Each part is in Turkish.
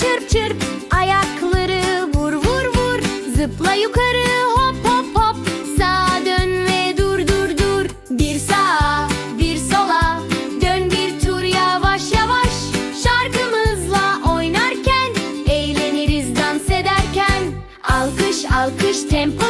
çırp çırp Ayakları vur vur vur. Zıpla yukarı hop hop hop. Sağa dön ve dur dur dur. Bir sağa bir sola. Dön bir tur yavaş yavaş. Şarkımızla oynarken Eğleniriz dans ederken. Alkış alkış tempo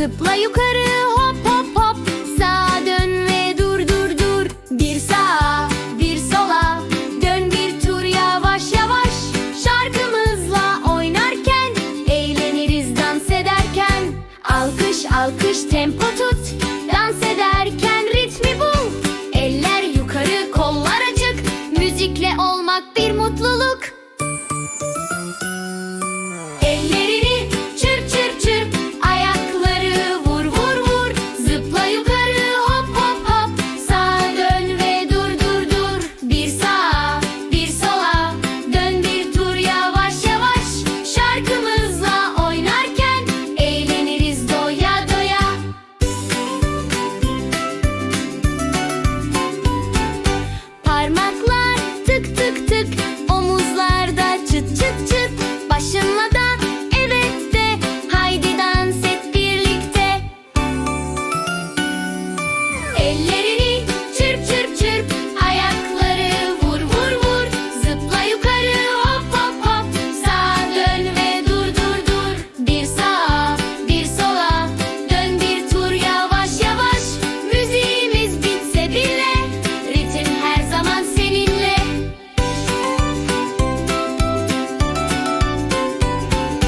Zıpla yukarı hop hop hop. Sağa dön ve dur dur dur. Bir sağa bir sola. Dön bir tur yavaş yavaş. Şarkımızla oynarken Eğleniriz dans ederken. Alkış alkış tempo tut. Dans ederken ritmi bul. Eller yukarı kollar açık. Müzikle olmak bir mutlu